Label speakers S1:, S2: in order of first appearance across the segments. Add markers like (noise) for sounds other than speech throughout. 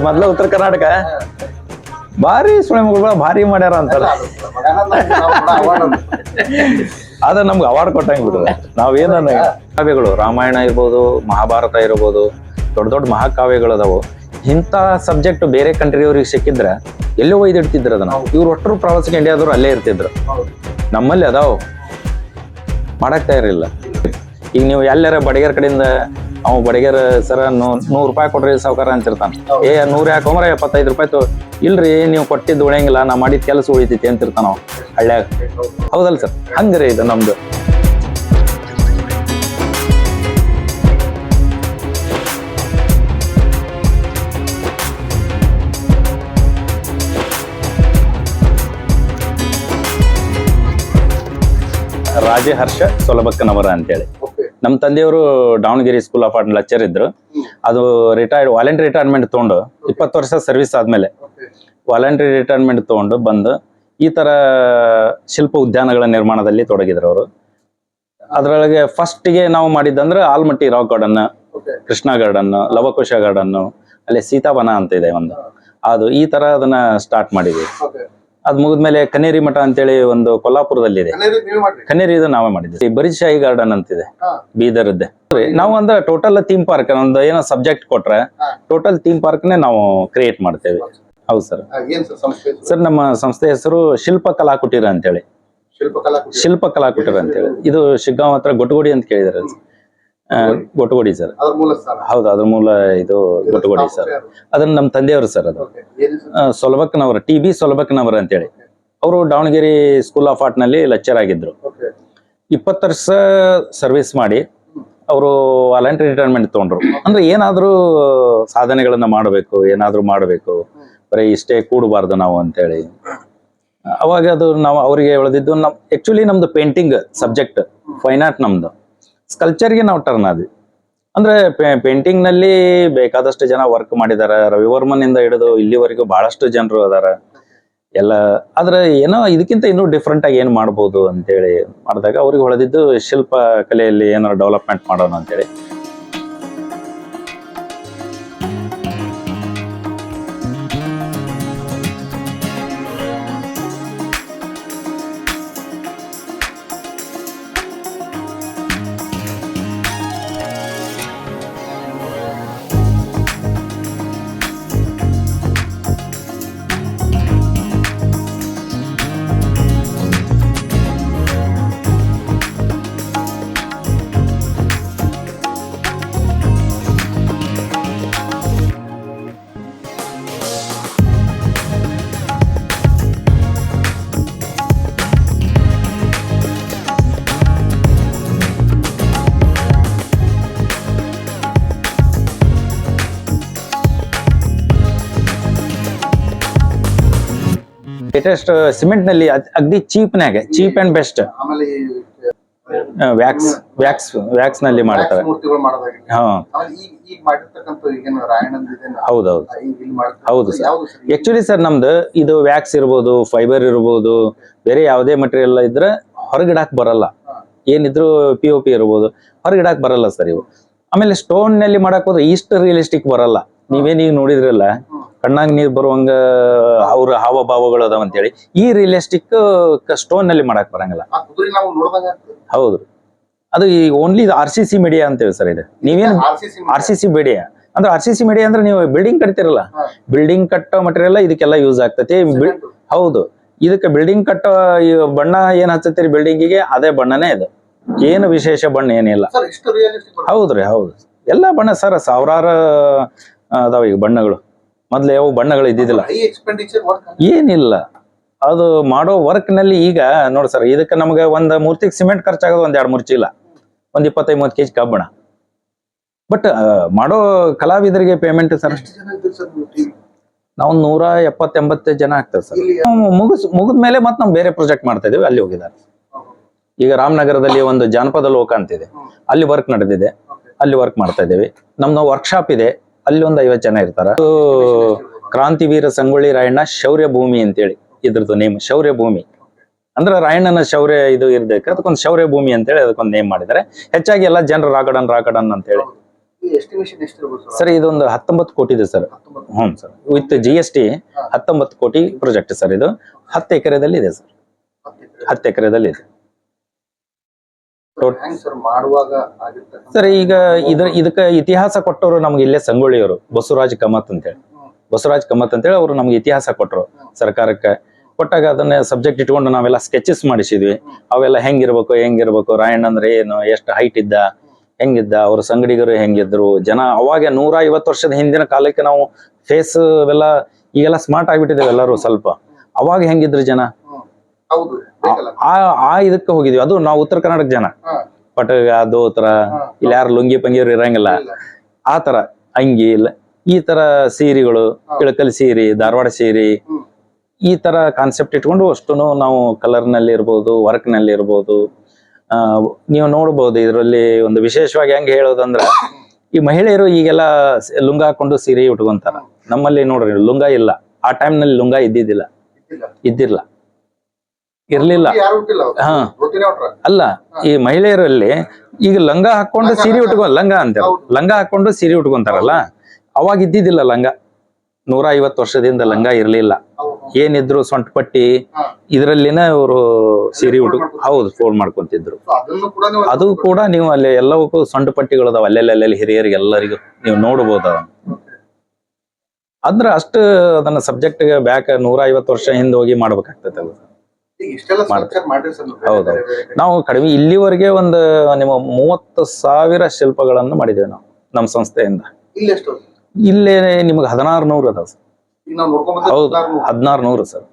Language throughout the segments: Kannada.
S1: ಮೊದ್ಲ ಉತ್ತರ ಕರ್ನಾಟಕ. ಭಾರಿ ಸುಳೆ ಮಗಳು ಭಾರಿ ಮಾಡ್ಯಾರ ಅಂತಾರ ಅದ ನಮ್ಗೆ ಅವಾರ್ಡ್ ಕೊಟ್ಟಂಗ್ ನಾವೇನ ಕಾವ್ಯಗಳು, ರಾಮಾಯಣ ಇರ್ಬೋದು, ಮಹಾಭಾರತ ಇರ್ಬೋದು, ದೊಡ್ಡ ದೊಡ್ಡ ಮಹಾಕಾವ್ಯಗಳು ಅದಾವು. ಇಂಥ ಸಬ್ಜೆಕ್ಟ್ ಬೇರೆ ಕಂಟ್ರಿಯವ್ರಿಗೆ ಸಿಕ್ಕಿದ್ರೆ ಎಲ್ಲೋ ಒಯ್ದಿಡ್ತಿದ್ರು ಅದನ್ನ. ಇವ್ರು ಒಟ್ಟರು ಪ್ರವಾಸಕ್ಕೆ ಇಂಡಿಯಾದವ್ರು ಅಲ್ಲೇ ಇರ್ತಿದ್ರು. ನಮ್ಮಲ್ಲಿ ಅದಾವು. ಮಾಡಕ್ ತಯಾರಿಲ್ಲ. ಈಗ ನೀವು ಎಲ್ಲಾರ ಬಡಿಗರ ಕಡೆಯಿಂದ ಅವ ಬಡಗೇರ ಸರ ನೂರ್ ರೂಪಾಯಿ ಕೊಡ್ರಿ ಸಾವುಕಾರ ಅಂತಿರ್ತಾನ. ಏ ನೂರ್ ಯಾಕೆ ಹೋಮ್ರ ಎಪ್ಪತ್ತೈದು ರೂಪಾಯಿ ತೊ ಇಲ್ರಿ ನೀವು ಕೊಟ್ಟಿದ್ದು ಉಳಿಯಂಗಿಲ್ಲ ನಾ ಮಾಡಿದ ಕೆಲಸ ಉಳಿತೈತಿ ಅಂತಿರ್ತಾನ ಅವ ಹಳ್ಳ್ಯಾಗ. ಹೌದಲ್ ಸರ್? ಹಂಗ್ರಿ ಇದು ನಮ್ದು. ರಾಜಹರ್ಷ ಸೊಲಬಕ್ಕನವರ ಅಂತೇಳಿ. ನಮ್ಮ ತಂದೆಯವರು Davanagere school of art lecture ಇದ್ರು. ಅದು ರಿಟೈರ್ಡ್ ವಾಲಂಟ್ರಿ ರಿಟೈರ್ಮೆಂಟ್ ತಗೊಂಡು ಇಪ್ಪತ್ತು ವರ್ಷ ಸರ್ವಿಸ್ ಆದ್ಮೇಲೆ ವಾಲಂಟ್ರಿ ರಿಟೈರ್ಮೆಂಟ್ ತಗೊಂಡು ಬಂದು ಈ ತರ ಶಿಲ್ಪ ಉದ್ಯಾನಗಳ ನಿರ್ಮಾಣದಲ್ಲಿ ತೊಡಗಿದ್ರು ಅವರು. ಅದರೊಳಗೆ ಫಸ್ಟ್ಗೆ ನಾವು ಮಾಡಿದ್ದಂದ್ರೆ Almatti rock garden Krishna garden Lavakusha garden ಅಲ್ಲಿ ಸೀತಾವನ ಅಂತ ಇದೆ ಒಂದು. ಅದು ಈ ತರ ಅದನ್ನ ಸ್ಟಾರ್ಟ್ ಮಾಡಿದ್ವಿ. ಅದ್ ಮುಗಿದ್ಮೇಲೆ ಕನೇರಿ ಮಠ ಅಂತೇಳಿ ಒಂದು ಕೊಲ್ಲಾಪುರದಲ್ಲಿದೆ. ಕನೇರಿ ಇದು ನಾವೇ ಮಾಡಿದ್ವಿ. ಬರಿಶಾಹಿ ಗಾರ್ಡನ್ ಅಂತಿದೆ ಬೀದರ್ದೆ. ನಾವು ಅಂದ್ರೆ ಟೋಟಲ್ ಥೀಮ್ ಪಾರ್ಕ್ ಒಂದು ಏನೋ ಸಬ್ಜೆಕ್ಟ್ ಕೊಟ್ರೆ ಟೋಟಲ್ ಥೀಮ್ ಪಾರ್ಕ್ ನೇ ನಾವು ಕ್ರಿಯೇಟ್ ಮಾಡ್ತೇವೆ. ಹೌದು ಸರ್.
S2: ಸರ್
S1: ನಮ್ಮ ಸಂಸ್ಥೆ ಹೆಸರು ಶಿಲ್ಪ ಕಲಾ ಕುಟೀರ ಅಂತೇಳಿ. ಶಿಲ್ಪ ಕಲಾ ಕುಟೀರ ಅಂತೇಳಿ. ಇದು ಶಿಗ್ಗಾಂವ್ ಹತ್ರ ಗೊಟ್ಟಗುಡಿ ಅಂತ ಕೇಳಿದಾರೆ. ಗೊಟಗುಡಿ ಸರ್. ಹೌದು ಅದ್ರ ಮೂಲ ಇದು ಗೊಟ್ಟಗೋಡಿ ಸರ್. ಅದನ್ನ ನಮ್ಮ ತಂದೆಯವರು ಸರ್ ಅದು? ಸೊಲಬಕ್ನವರ ಟಿ ಬಿ ಅಂತ ಅಂತೇಳಿ. ಅವರು ದಾವಣಗೆರೆ ಸ್ಕೂಲ್ ಆಫ್ ಆರ್ಟ್ನಲ್ಲಿ ಲೆಕ್ಚರ್ ಆಗಿದ್ರು. ಇಪ್ಪತ್ತು ವರ್ಷ ಸರ್ವಿಸ್ ಮಾಡಿ ಅವರು ವಾಲಂಟ್ರಿ ರಿಟೈರ್ಮೆಂಟ್ ತಗೊಂಡ್ರು. ಅಂದ್ರೆ ಏನಾದರೂ ಸಾಧನೆಗಳನ್ನ ಮಾಡಬೇಕು ಏನಾದರೂ ಮಾಡಬೇಕು. ಬರೀ ಇಷ್ಟೇ ಕೂಡಬಾರ್ದು ನಾವು ಅಂತೇಳಿ. ಅವಾಗ ಅದು ನಾವು ಅವರಿಗೆ ಹೇಳಿದ್ದು ನಮ್ ಆಕ್ಚುಲಿ ನಮ್ದು ಪೇಂಟಿಂಗ್ ಸಬ್ಜೆಕ್ಟ್ ಫೈನ್ ಆರ್ಟ್ ನಮ್ದು. ಸ್ಕಲ್ಚರ್ಗೆ ನಾವು ಟರ್ನ್ ಆದ್ವಿ. ಅಂದ್ರೆ ಪೇಂಟಿಂಗ್ನಲ್ಲಿ ಬೇಕಾದಷ್ಟು ಜನ ವರ್ಕ್ ಮಾಡಿದ್ದಾರೆ ರವಿವರ್ಮನ್ ಇಂದ ಹಿಡಿದು ಇಲ್ಲಿವರೆಗೂ ಬಹಳಷ್ಟು ಜನರು ಅದಾರ. ಎಲ್ಲ, ಆದ್ರೆ ಏನೋ ಇದಕ್ಕಿಂತ ಇನ್ನೂ ಡಿಫ್ರೆಂಟ್ ಆಗಿ ಏನ್ ಮಾಡ್ಬೋದು ಅಂತೇಳಿ ಮಾಡಿದಾಗ ಅವ್ರಿಗೆ ಹೊಳೆದಿದ್ದು ಶಿಲ್ಪ ಕಲೆಯಲ್ಲಿ ಏನಾರು ಡೆವಲಪ್ಮೆಂಟ್ ಮಾಡೋಣ ಅಂತೇಳಿ. ಲೇಟೆಸ್ಟ್ ಸಿಮೆಂಟ್ನಲ್ಲಿ ಅಗ್ದಿ ಚೀಪ್ ನಾಗೆ cheap and best wax wax ವ್ಯಾಕ್ಸ್ನಲ್ಲಿ ಮಾಡ್ತಾರೆ. ಹೌದೌದು. ಹೌದು ಸರ್. ಆಕ್ಚುಲಿ ಸರ್ ನಮ್ದು ಇದು ವ್ಯಾಕ್ಸ್ ಇರ್ಬೋದು ಫೈಬರ್ ಇರ್ಬೋದು ಬೇರೆ ಯಾವುದೇ ಮಟೀರಿಯಲ್ ಇದ್ರೆ ಹೊರಗಿಡಾಕ್ ಬರಲ್ಲ. ಏನಿದ್ರು ಪಿ ಒ ಪಿ ಇರ್ಬೋದು ಹೊರಗಿಡಾಕ್ ಬರಲ್ಲ ಸರ್ ಇವು. ಆಮೇಲೆ ಸ್ಟೋನ್ನಲ್ಲಿ ಮಾಡಕ್ ಹೋದ್ರೆ ಇಷ್ಟು ರಿಯಲಿಸ್ಟಿಕ್ ಬರಲ್ಲ. ನೀವೇನೀಗ ನೋಡಿದ್ರಲ್ಲ ಕಣ್ಣಾಗ ನೀರ್ ಬರುವಂಗ ಅವ್ರ ಹಾವಭಾವಗಳು ಅದಾವ ಅಂತೇಳಿ. ಈ ರಿಯಲಿಸ್ಟಿಕ್ ಸ್ಟೋನ್ನಲ್ಲಿ ಮಾಡಕ್ ಬರಂಗಿಲ್ಲ. ಹೌದು. ಅದು ಈ only R C C media ಅಂತೇಳಿ ಸರ್ ಇದು. ನೀವೇನ್
S2: ಆರ್ ಸಿ ಸಿ
S1: ಮೀಡಿಯಾ ಅಂದ್ರೆ ಆರ್ ಸಿ ಸಿ ಮೀಡಿಯಾ ಅಂದ್ರೆ ನೀವು ಬಿಲ್ಡಿಂಗ್ ಕಟ್ತಿರಲ್ಲ. ಬಿಲ್ಡಿಂಗ್ ಕಟ್ಟೋ ಮಟೀರಿಯಲ್ ಇದಕ್ಕೆಲ್ಲ ಯೂಸ್ ಆಗ್ತತಿ. ಹೌದು. ಇದಕ್ಕೆ ಬಿಲ್ಡಿಂಗ್ ಕಟ್ಟೋ ಬಣ್ಣ ಏನ್ ಹಚ್ಚತ್ತೀರಿ ಬಿಲ್ಡಿಂಗಿಗೆ ಅದೇ ಬಣ್ಣನೇ ಇದು. ಏನು ವಿಶೇಷ ಬಣ್ಣ ಏನಿಲ್ಲ ಹೌದ್ರಿ ಹೌದು. ಎಲ್ಲ ಬಣ್ಣ ಸರ್ ಸಾವಿರಾರು ಅದಾವ ಈಗ ಬಣ್ಣಗಳು. ಮೊದ್ಲು ಯಾವ ಬಣ್ಣಗಳು ಇದ್ದಿದ್ದಿಲ್ಲ. ಏನಿಲ್ಲ. ಅದು ಮಾಡೋ ವರ್ಕ್ನಲ್ಲಿ ಈಗ ನೋಡಿ ಸರ್ ಇದಕ್ಕೆ ನಮಗೆ ಒಂದ್ ಮೂರ್ತಿಗೆ ಸಿಮೆಂಟ್ ಖರ್ಚಾಗೋದು ಒಂದ್ ಎರಡ್ ಮೂರ್ ಚೀಲ ಒಂದ್ ಇಪ್ಪತ್ತೈದು ಮೂವತ್ತು ಕೆಜಿ ಕಬ್ಬಣ. ಬಟ್ ಮಾಡೋ ಕಲಾವಿದರಿಗೆ ಪೇಮೆಂಟ್ ಸರ್
S2: ನೀವು
S1: ನೂರ ಎಪ್ಪತ್ತ ಎಂಬತ್ತು ಜನ ಆಗ್ತದೆ ಸರ್. ಮುಗಿಸ್ ಮುಗಿದ ಮೇಲೆ ಮತ್ತೆ ನಾವು ಬೇರೆ ಪ್ರಾಜೆಕ್ಟ್ ಮಾಡ್ತಾ ಇದೀವಿ ಅಲ್ಲಿ ಹೋಗಿದ್ದಾರೆ. ಈಗ ರಾಮನಗರದಲ್ಲಿ ಒಂದು ಜಾನಪದ ಲೋಕ ಅಂತಿದೆ. ಅಲ್ಲಿ ವರ್ಕ್ ನಡೆದಿದೆ. ಅಲ್ಲಿ ವರ್ಕ್ ಮಾಡ್ತಾ ಇದ್ದೀವಿ. ನಮ್ದು ವರ್ಕ್ಶಾಪ್ ಇದೆ. ಅಲ್ಲಿ ಒಂದು ಐವತ್ತು ಜನ ಇರ್ತಾರ. ಕ್ರಾಂತಿವೀರ ಸಂಗೊಳ್ಳಿ ರಾಯಣ್ಣ ಶೌರ್ಯ ಭೂಮಿ ಅಂತೇಳಿ ಇದ್ರದ್ದು ನೇಮ್ ಶೌರ್ಯ ಭೂಮಿ. ಅಂದ್ರೆ ರಾಯಣ್ಣನ ಶೌರ್ಯ ಇದು ಇರ್ಬೇಕು. ಅದಕ್ಕೊಂದು ಶೌರ್ಯ ಭೂಮಿ ಅಂತೇಳಿ ಅದಕ್ಕೊಂದು ನೇಮ್ ಮಾಡಿದ್ದಾರೆ ಹೆಚ್ಚಾಗಿ ಎಲ್ಲ ಜನರು ರಾಗಡನ್ ರಾಗಡನ್ ಅಂತೇಳಿ.
S2: ಸರ್?
S1: ಇದೊಂದು ಹತ್ತೊಂಬತ್ತು ಕೋಟಿ ಇದೆ ಸರ್. ಹ್ಞೂ sir. With G S T ಹತ್ತೊಂಬತ್ತು ಕೋಟಿ ಪ್ರಾಜೆಕ್ಟ್ ಸರ್ ಇದು. ಹತ್ತು ಎಕರೆದಲ್ಲಿ ಇದೆ ಸರ್.
S2: ಹತ್ತು
S1: ಎಕರೆದಲ್ಲಿ ಇದೆ.
S2: ಸರ್,
S1: ಈಗ ಇದ್ರ ಇದಕ್ಕೆ ಇತಿಹಾಸ ಕೊಟ್ಟವರು ನಮ್ಗೆ ಇಲ್ಲೇ ಸಂಗೊಳ್ಳಿಯವರು ಬಸವರಾಜ್ ಕಮತ್ ಅಂತೇಳಿ.
S2: ಹೇಳಿ
S1: ಬಸವರಾಜ್ ಕಮತ್ ಅಂತೇಳಿ ಅವರು ನಮ್ಗೆ ಇತಿಹಾಸ ಕೊಟ್ಟರು ಸರ್ಕಾರಕ್ಕೆ. ಕೊಟ್ಟಾಗ ಅದನ್ನ ಸಬ್ಜೆಕ್ಟ್ ಇಟ್ಕೊಂಡು ನಾವೆಲ್ಲ ಸ್ಕೆಚಸ್ ಮಾಡಿಸಿದ್ವಿ. ಅವೆಲ್ಲ ಹೆಂಗಿರ್ಬೇಕು ಹೆಂಗಿರ್ಬೇಕು ರಾಯಣ್ಣ ಅಂದ್ರೆ ಏನು ಎಷ್ಟು ಹೈಟ್ ಇದ್ದ ಹೆಂಗಿದ್ದ ಅವ್ರ ಸಂಗಡಿಗರು ಹೆಂಗಿದ್ರು ಜನ ಅವಾಗ ನೂರ ಐವತ್ತು ವರ್ಷದ ಹಿಂದಿನ ಕಾಲಕ್ಕೆ ನಾವು ಫೇಸ್ ಎಲ್ಲ ಈಗೆಲ್ಲ ಸ್ಮಾರ್ಟ್ ಆಗಿಬಿಟ್ಟಿದ್ದೇವೆ ಎಲ್ಲರೂ ಸ್ವಲ್ಪ. ಅವಾಗ ಹೆಂಗಿದ್ರು ಜನ? ಆ ಆ ಇದಕ್ಕೆ ಹೋಗಿದ್ವಿ ಅದು ನಾವು ಉತ್ತರ ಕರ್ನಾಟಕ ಜನ. ಪಟಗ ದೋತ್ರ. ಇಲ್ಲಿ ಯಾರು ಲುಂಗಿ ಪಂಗಿಯವ್ರು ಇರಂಗಿಲ್ಲ. ಆ ತರ ಅಂಗಿ ಇಲ್ಲ ಈ ತರ ಸೀರೆಗಳು ಇಳಕಲ್ ಸೀರೆ ಧಾರವಾಡ ಸೀರೆ. ಈ ತರ ಕಾನ್ಸೆಪ್ಟ್ ಇಟ್ಕೊಂಡು ಅಷ್ಟು ನಾವು ಕಲರ್ನಲ್ಲಿ ಇರ್ಬೋದು ವರ್ಕ್ನಲ್ಲಿ ಇರ್ಬೋದು ಆ, ನೀವು ನೋಡಬಹುದು ಇದರಲ್ಲಿ ಒಂದು ವಿಶೇಷವಾಗಿ ಹೆಂಗ್ ಹೇಳೋದಂದ್ರ ಈ ಮಹಿಳೆಯರು ಈಗೆಲ್ಲ ಲುಂಗ ಹಾಕೊಂಡು ಸೀರೆ ಉಟ್ಕೊಂತಾರ ನಮ್ಮಲ್ಲಿ ನೋಡ್ರಿ ಲುಂಗ ಇಲ್ಲ ಆ ಟೈಮ್ನಲ್ಲಿ ಲುಂಗ ಇದ್ದಿದ್ದಿಲ್ಲ
S2: ಇದ್ದಿಲ್ಲ.
S1: ಇರ್ಲಿಲ್ಲ. ಹಾ. ಅಲ್ಲ? ಈ ಮಹಿಳೆಯರಲ್ಲಿ ಈಗ ಲಂಗ ಹಾಕೊಂಡು ಸೀರೆ ಉಟ್ಕೊ ಲಂಗ ಅಂತಾರೆ. ಲಂಗ ಹಾಕೊಂಡು ಸೀರೆ ಉಟ್ಕೊಂತಾರಲ್ಲ? ಅವಾಗ ಇದ್ದಿದ್ದಿಲ್ಲ ಲಂಗ. ನೂರ ಐವತ್ತು ವರ್ಷದಿಂದ ಲಂಗ ಇರ್ಲಿಲ್ಲ. ಏನಿದ್ರು ಸೊಂಟ ಪಟ್ಟಿ ಇದರಲ್ಲಿನ ಇವರು ಸೀರೆ ಉಟ್ ಹೌದು ಫೋಲ್ಡ್ ಮಾಡ್ಕೊಂತಿದ್ರು. ಅದು ಕೂಡ ನೀವು ಅಲ್ಲಿ ಎಲ್ಲವಕ್ಕೂ ಸೊಂಟ ಪಟ್ಟಿಗಳದಾವ. ಅಲ್ಲೆಲ್ಲ ಅಲ್ಲೆಲ್ಲಿ ಹಿರಿಯರಿಗೆ ಎಲ್ಲರಿಗೂ ನೀವು ನೋಡಬಹುದು ಅದನ್ನು. ಅಂದ್ರೆ ಅಷ್ಟು ಅದನ್ನ ಸಬ್ಜೆಕ್ಟ್ ಬ್ಯಾಕ್ ನೂರ ಐವತ್ತು ವರ್ಷ ಹಿಂದೆ ಹೋಗಿ ಮಾಡ್ಬೇಕಾಗ್ತದೆ ಅದು. ಹೌದು. ನಾವು ಕಡಿಮೆ ಇಲ್ಲಿವರೆಗೆ ಒಂದು ನಿಮ್ಮ ಮೂವತ್ತು ಸಾವಿರ ಶಿಲ್ಪಗಳನ್ನು ಮಾಡಿದ್ದೇವೆ ನಾವು ನಮ್ಮ ಸಂಸ್ಥೆಯಿಂದ.
S2: ಇಲ್ಲಿ
S1: ನಿಮ್ಗೆ ಹದಿನಾರು ನೂರು ಅದಾವ ಸರ್. ಹೌದು ಹದಿನಾರು ನೂರು. ಸರ್.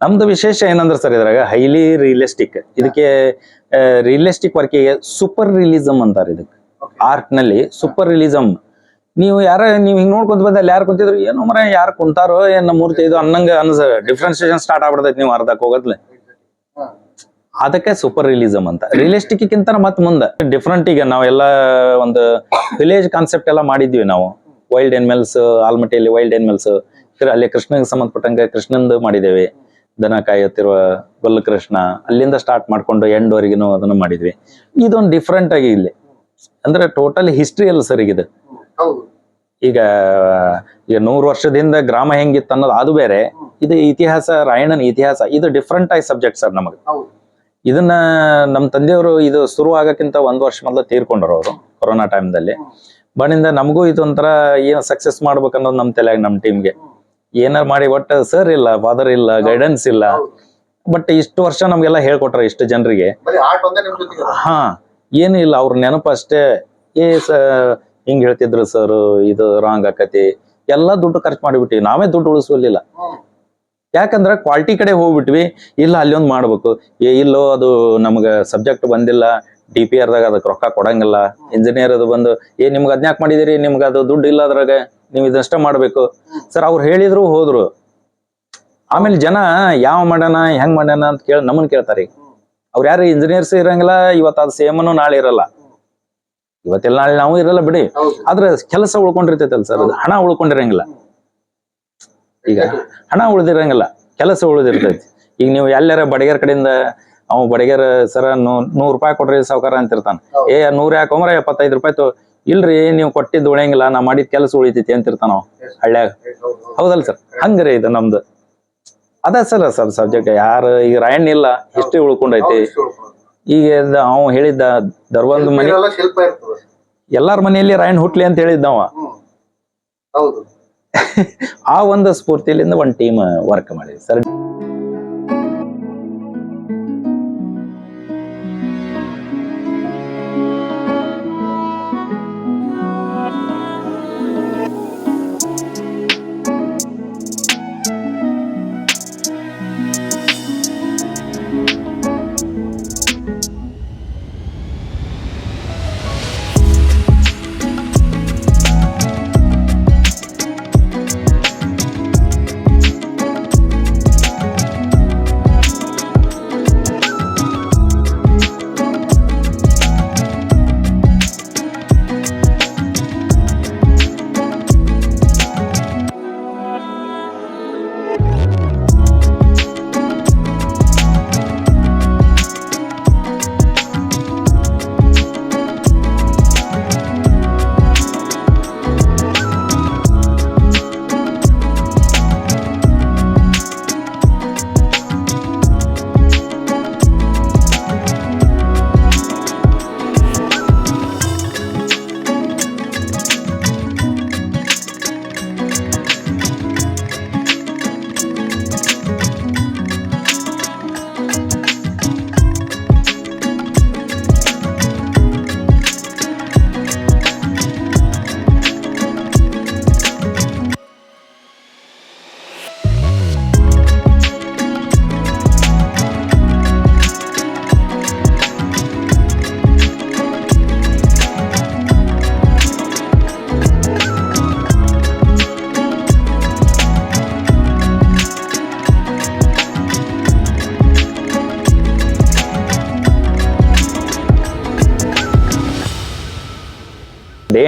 S1: ನಮ್ದು ವಿಶೇಷ ಏನಂದ್ರೆ ಸರ್ ಇದ್ರಾಗ ಹೈಲಿ ರಿಯಲಿಸ್ಟಿಕ್ ಇದಕ್ಕೆ ರಿಯಲಿಸ್ಟಿಕ್ ವರ್ಕಿಗೆ ಸೂಪರ್ ರಿಯಲಿಸಮ್ ಅಂತಾರೆ ಇದಕ್ಕೆ. ಆರ್ಟ್ನಲ್ಲಿ ಆರ್ಟ್ನಲ್ಲಿ ಸೂಪರ್ ರಿಲಿಸಮ್ ನೀವು ಯಾರ ನೀವು ಹಿಂಗ್ ನೋಡ್ಕೊಂತ ಬಂದಲ್ಲಿ ಯಾರು ಕುಂತಿದ್ರು? ಏನು ಮರ, ಯಾರು ಕುಂತಾರೋ, ಏನ್ ಮೂರ್ತಿ ಇದು ಅನ್ನಂಗ ಅನ್ಸ ಡಿಫ್ರೆನ್ಸಿಯೇಷನ್ ಸ್ಟಾರ್ಟ್ ಆಗ್ಬಿಡ್ತೈತಿ ನೀವು ಅರ್ಧಕ್ಕೆ ಹೋಗತ್ಲೆ ಅದಕ್ಕೆ ಸೂಪರ್ ರಿಲಿಸಮ್ ಅಂತ. ರಿಯಲಿಸ್ಟಿಕ್ ಕಿಂತ ಮತ್ ಮುಂದೆ. ಡಿಫ್ರೆಂಟ್ ಈಗ ನಾವೆಲ್ಲ ಒಂದು ವಿಲೇಜ್ ಕಾನ್ಸೆಪ್ಟ್ ಎಲ್ಲ ಮಾಡಿದ್ವಿ ನಾವು. ವೈಲ್ಡ್ ಎನಿಮಲ್ಸ್ ಆಲ್ಮಟ್ಟಿಯಲ್ಲಿ ವೈಲ್ಡ್ ಎನಿಮಲ್ಸ್ ಅಲ್ಲಿ ಕೃಷ್ಣಗೆ ಸಂಬಂಧಪಟ್ಟಂಗೆ ಕೃಷ್ಣಂದು ಮಾಡಿದ್ದೇವೆ. ದನ ಕಾಯುತ್ತಿರುವ ಗೊಲ್ಲ ಕೃಷ್ಣ ಅಲ್ಲಿಂದ ಸ್ಟಾರ್ಟ್ ಮಾಡ್ಕೊಂಡು ಎಂಡ್ ವರೆಗಿನೂ ಅದನ್ನು ಮಾಡಿದ್ವಿ. ಇದೊಂದು ಡಿಫ್ರೆಂಟ್ ಆಗಿ ಇಲ್ಲಿ. ಅಂದ್ರೆ ಟೋಟಲ್ ಹಿಸ್ಟ್ರಿ ಅಲ್ಲ ಸರ್ ಇದು
S2: ಹ್ಮ್. ಹೌದು
S1: ಈಗ ಈಗ ನೂರು ವರ್ಷದಿಂದ ಗ್ರಾಮ ಹೆಂಗಿತ್ತು ಅನ್ನೋದು ಅದು ಬೇರೆ. ಇದು ಇತಿಹಾಸ ರಾಯಣ್ಣನ ಇತಿಹಾಸ ಇದು ಡಿಫ್ರೆಂಟ್ ಆಗಿ ಸಬ್ಜೆಕ್ಟ್ ಸರ್ ನಮಗೆ. ಇದನ್ನ ನಮ್ಮ ತಂದೆಯವರು ಇದು ಶುರು ಆಗಕ್ಕಿಂತ ಒಂದು ವರ್ಷ ಮೊದಲು ತೀರ್ಕೊಂಡ್ರು ಅವರು ಕೊರೋನಾ ಟೈಮ್ದಲ್ಲಿ ಬನ್ನಿಂದ ನಮಗೂ ಇದೊಂಥರ ಏನು ಸಕ್ಸಸ್ ಮಾಡ್ಬೇಕು ಅನ್ನೋದು ನಮ್ಮ ತಲೆಯಾಗ ನಮ್ಮ ಟೀಮ್ಗೆ ಏನಾರು ಮಾಡಿ ಒಟ್ಟು ಸರ್ ಇಲ್ಲ ಫಾದರ್ ಇಲ್ಲ ಗೈಡೆನ್ಸ್ ಇಲ್ಲ. ಬಟ್ ಇಷ್ಟು ವರ್ಷ ನಮಗೆಲ್ಲ ಹೇಳ್ಕೊಟ್ರ ಇಷ್ಟು ಜನರಿಗೆ. ಹಾ ಏನು ಇಲ್ಲ ಅವ್ರ ನೆನಪು ಅಷ್ಟೇ. ಏ ಸ ಹಿಂಗ್ ಹೇಳ್ತಿದ್ರು ಸರ್ ಇದು ರಾಂಗ್ ಆಕತಿ. ಎಲ್ಲಾ ದುಡ್ಡು ಖರ್ಚು ಮಾಡಿಬಿಟ್ಟಿವಿ. ನಾವೇ ದುಡ್ಡು ಉಳಿಸಲಿಲ್ಲ ಯಾಕಂದ್ರ ಕ್ವಾಲಿಟಿ ಕಡೆ ಹೋಗ್ಬಿಟ್ವಿ. ಇಲ್ಲ ಅಲ್ಲಿ ಒಂದು ಮಾಡ್ಬೇಕು. ಏ, ಇಲ್ಲೋ, ಅದು ನಮ್ಗೆ ಸಬ್ಜೆಕ್ಟ್ ಬಂದಿಲ್ಲ. ಡಿ ಪಿ ಆರ್ದಾಗ ಅದಕ್ಕೆ ರೊಕ್ಕ ಕೊಡಂಗಿಲ್ಲ. ಇಂಜಿನಿಯರ್ ಅದು ಬಂದು, ಏ, ನಿಮ್ಗೆ ಅದ್ನ್ಯಾಕ್ ಮಾಡಿದಿರಿ? ನಿಮ್ಗೆ ಅದು ದುಡ್ಡು ಇಲ್ಲ ಅದ್ರಾಗ. ನೀವು ಇದಷ್ಟ ಮಾಡ್ಬೇಕು. ಸರ್ ಅವ್ರು ಹೇಳಿದ್ರು, ಹೋದ್ರು. ಆಮೇಲೆ ಜನ, ಯಾವ ಮಾಡ್ಯಾನ? ಹೆಂಗ್ ಮಾಡ್ಯಾನ? ಅಂತ ಕೇಳಿ ನಮ್ಮನ್ ಕೇಳ್ತಾರೆ. ಅವ್ರ ಅವ್ರು ಯಾರು ಇಂಜಿನಿಯರ್ಸ್ ಇರಂಗಿಲ್ಲ. ಇವತ್ತು ಅದು ಸೇಮನು ನಾಳೆ ಇರಲ್ಲ. ಇವತ್ತೆಲ್ಲ ನಾಳೆ ನಾವು ಇರಲ್ಲ ಬಿಡಿ. ಆದ್ರೆ ಕೆಲಸ ಉಳ್ಕೊಂಡಿರ್ತೈತಲ್ಲ ಸರ್ ಅದು. ಹಣ ಉಳ್ಕೊಂಡಿರಂಗಿಲ್ಲ. ಈಗ ಹಣ ಉಳ್ದಿರಂಗಿಲ್ಲ. ಕೆಲಸ ಉಳಿದಿರ್ತೈತಿ. ಈಗ ನೀವು ಎಲ್ಲರ ಬಡಗೇರ್ ಕಡೆಯಿಂದ ಅವ ಬಡಗೇರ್ ಸರ ನೂರ್ ರೂಪಾಯಿ ಕೊಡ್ರಿ ಸಾವುಕಾರ ಅಂತ
S2: ಇರ್ತಾನ
S1: ಏ ನೂರ್ ಯಾಕೊಂಬ್ರ ಎಪ್ಪತ್ತೈದು ರೂಪಾಯಿ ತೋ. ಇಲ್ರಿ ನೀವು ಕೊಟ್ಟಿದ್ದು ಉಳಿಯಂಗಿಲ್ಲ ನಾ ಮಾಡಿದ ಕೆಲಸ ಉಳಿತೈತಿ ಅಂತ ಇರ್ತಾನ ಹಳ್ಳ್ಯಾಗ. ಹೌದಲ್ ಸರ್? ಹಂಗ್ರಿ ಇದು ನಮ್ದು. ಅದ ಸರ್ ಸರ್ ಸಬ್ಜೆಕ್ಟ್. ಯಾರು ಈಗ ರಾಯಣ್ಣ ಇಲ್ಲ ಹಿಸ್ಟ್ರಿ ಉಳ್ಕೊಂಡೈತಿ. ಈಗ ಅವ ಹೇಳಿದ್ದ ದರ್ವಂದ್ ಮನೆ
S2: ಶಿಲ್ಪ ಇರ್ತದೆ.
S1: ಎಲ್ಲಾರ ಮನೆಯಲ್ಲಿ ರಾಯಣ್ಣ ಹುಟ್ಲಿ ಅಂತ ಹೇಳಿದ್ದವ
S2: ಅವ. ಹೌದು. (laughs)
S1: ಆ ಒಂದು ಸ್ಫೂರ್ತಿಲಿಂದ ಒಂದು ಟೀಮ್ ವರ್ಕ್ ಮಾಡಿದ್ವಿ ಸರ್